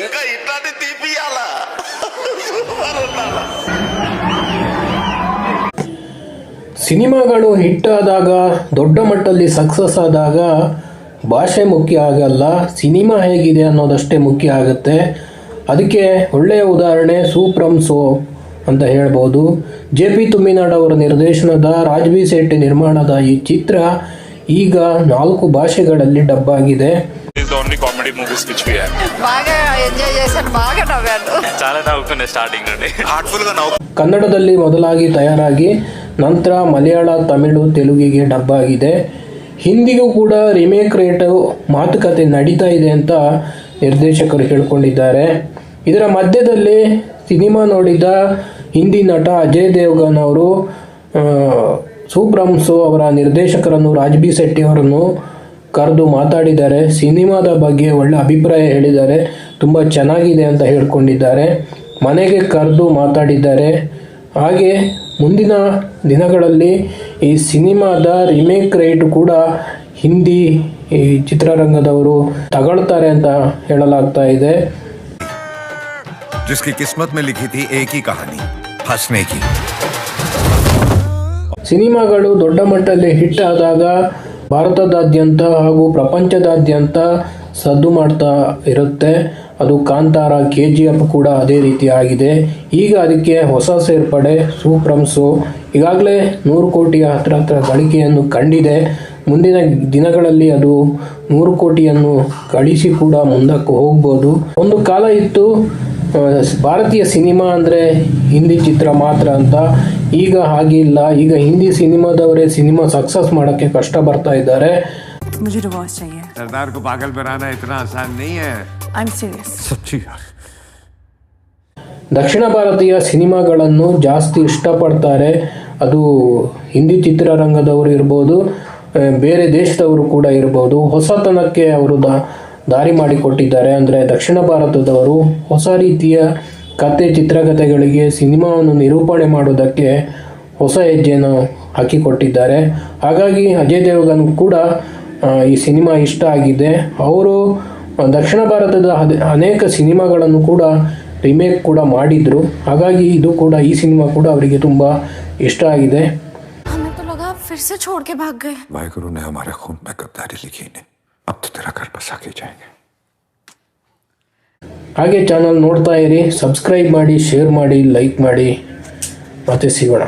ఇంకా ఇట్లాంటి తీపియాలా సూపర్ ఉండాలా ಸಿನಿಮಾಗಳು ಹಿಟ್ ಆದಾಗ ದೊಡ್ಡ ಮಟ್ಟದಲ್ಲಿ ಸಕ್ಸಸ್ ಆದಾಗ ಭಾಷೆ ಮುಖ್ಯ ಆಗಲ್ಲ ಸಿನಿಮಾ ಹೇಗಿದೆ ಅನ್ನೋದಷ್ಟೇ ಮುಖ್ಯ ಆಗುತ್ತೆ ಅದಕ್ಕೆ ಒಳ್ಳೆಯ ಉದಾಹರಣೆ ಸೂಪ್ರಮ್ ಸೋ ಅಂತ ಹೇಳ್ಬೋದು ಜೆ ಪಿ ತುಮ್ಮಿನಾಡ್ ಅವರ ನಿರ್ದೇಶನದ ರಾಜ್ಬಿ ಶೆಟ್ಟಿ ನಿರ್ಮಾಣದ ಈ ಚಿತ್ರ ಈಗ ನಾಲ್ಕು ಭಾಷೆಗಳಲ್ಲಿ ಡಬ್ ಆಗಿದೆ is the only comedy movies which we have. బాగా ఎంజాయ్ చేశాను బాగా నవ్వాను చాలా నవ్వుకునే స్టార్టింగ్ నుండి హార్ట్ఫుల్ గా నవ్వు ಕನ್ನಡದಲ್ಲಿ ಮೊದಲಾಗಿ ತಯಾರಾಗಿ ನಂತರ ಮಲಯಾಳ ತಮಿಳು ತೆಲುಗಿಗೆ ಡಬ್ ಆಗಿದೆ ಹಿಂದಿಗೂ ಕೂಡ ರಿಮೇಕ್ ರೇಟ್ ಮಾತುಕತೆ ನಡೀತಾ ಇದೆ ಅಂತ ನಿರ್ದೇಶಕರು ಹೇಳ್ಕೊಂಡಿದ್ದಾರೆ ಇದರ ಮಧ್ಯದಲ್ಲಿ ಸಿನಿಮಾ ನೋಡಿದ ಹಿಂದಿ ನಟ ಅಜಯ್ ದೇವ್ಗನ್ ಅವರು ಆ, ಸುಬ್ರಹ್ಮಸು ಅವರ ನಿರ್ದೇಶಕರನ್ನು ರಾಜ್ಬಿ ಶೆಟ್ಟಿ ಅವರನ್ನು ಕರೆದು ಮಾತಾಡಿದ್ದಾರೆ. ಸಿನಿಮಾದ ಬಗ್ಗೆ ಒಳ್ಳೆ ಅಭಿಪ್ರಾಯ ಹೇಳಿದ್ದಾರೆ. ತುಂಬ ಚೆನ್ನಾಗಿದೆ ಅಂತ ಹೇಳ್ಕೊಂಡಿದ್ದಾರೆ. ಮನೆಗೆ ಕರೆದು ಮಾತಾಡಿದ್ದಾರೆ. ಹಾಗೆ ಮುಂದಿನ ದಿನಗಳಲ್ಲಿ ಈ ಸಿನಿಮಾದ ರಿಮೇಕ್ ರೇಟ್ ಕೂಡ ಹಿಂದಿ ಈ ಚಿತ್ರರಂಗದವರು ತಗೊಳ್ತಾರೆ ಅಂತ ಹೇಳಲಾಗ್ತಾ ಇದೆ. ಸಿನಿಮಾಗಳು ದೊಡ್ಡ ಮಟ್ಟದಲ್ಲಿ ಹಿಟ್ ಆದಾಗ ಭಾರತದಾದ್ಯಂತ ಹಾಗೂ ಪ್ರಪಂಚದಾದ್ಯಂತ ಸದ್ದು ಮಾಡ್ತಾ ಇರುತ್ತೆ. ಅದು ಕಾಂತಾರ, ಕೆ ಜಿ ಎಫ್ ಕೂಡ ಅದೇ ರೀತಿ ಆಗಿದೆ. ಈಗ ಅದಕ್ಕೆ ಹೊಸ ಸೇರ್ಪಡೆ ಸೂಪ್ರಮ್ಸು ಈಗಾಗಲೇ ನೂರು ಕೋಟಿಯ ಹತ್ರ ಹತ್ರ ಗಳಿಕೆಯನ್ನು ಕಂಡಿದೆ. ಮುಂದಿನ ದಿನಗಳಲ್ಲಿ ಅದು ನೂರು ಕೋಟಿಯನ್ನು ಗಳಿಸಿ ಕೂಡ ಮುಂದಕ್ಕೆ ಹೋಗ್ಬೋದು. ಒಂದು ಕಾಲ ಇತ್ತು ಭಾರತೀಯ ಸಿನಿಮಾ ಅಂದರೆ ಹಿಂದಿ ಚಿತ್ರ ಮಾತ್ರ ಅಂತ ಈಗ ಹಾಗಿಲ್ಲ ಈಗ ಹಿಂದಿ ಸಿನಿಮಾದವರೇ ಸಿನಿಮಾ ಸಕ್ಸಸ್ ಮಾಡೋಕ್ಕೆ ಕಷ್ಟ ಬರ್ತಾ ಇದ್ದಾರೆ. ದಕ್ಷಿಣ ಭಾರತೀಯ ಸಿನಿಮಾಗಳನ್ನು ಜಾಸ್ತಿ ಇಷ್ಟಪಡ್ತಾರೆ. ಅದು ಹಿಂದಿ ಚಿತ್ರರಂಗದವರು ಇರ್ಬೋದು ಬೇರೆ ದೇಶದವರು ಕೂಡ ಇರ್ಬೋದು. ಹೊಸತನಕ್ಕೆ ಅವರು ದಾರಿ ಮಾಡಿಕೊಟ್ಟಿದ್ದಾರೆ ಅಂದರೆ ದಕ್ಷಿಣ ಭಾರತದವರು ಹೊಸ ರೀತಿಯ ಕತೆ ಚಿತ್ರಕಥೆಗಳಿಗೆ ಸಿನಿಮಾವನ್ನು ನಿರೂಪಣೆ ಮಾಡೋದಕ್ಕೆ ಹೊಸ ಹೆಜ್ಜೆಯನ್ನು ಹಾಕಿಕೊಟ್ಟಿದ್ದಾರೆ ಹಾಗಾಗಿ ಅಜಯ್ ದೇವಗನ್ ಕೂಡ ಆ, ಈ ಸಿನಿಮಾ ಇಷ್ಟ ಆಗಿದೆ ಅವರು ದಕ್ಷಿಣ ಭಾರತದ ಅದ- ಅನೇಕ ಸಿನಿಮಾಗಳನ್ನು ಕೂಡ ರಿಮೇಕ್ ಕೂಡ ಮಾಡಿದ್ರು ಹಾಗಾಗಿ ಇದು ಕೂಡ ಈ ಸಿನಿಮಾ ಕೂಡ ಅವರಿಗೆ ತುಂಬ ಇಷ್ಟ ಆಗಿದೆ हमें तो लगा फिर से छोड़ के भाग गए वाहेगुरु ने हमारे खून में गद्दारी लिखी ने अब तो तेरा घर बसा के जाएंगे ಹಾಗೆ ಚಾನಲ್ ನೋಡ್ತಾ ಇರಿ ಸಬ್ಸ್ಕ್ರೈಬ್ ಮಾಡಿ ಶೇರ್ ಮಾಡಿ ಲೈಕ್ ಮಾಡಿ ಮತ್ತೆ ಸಿಗೋಣ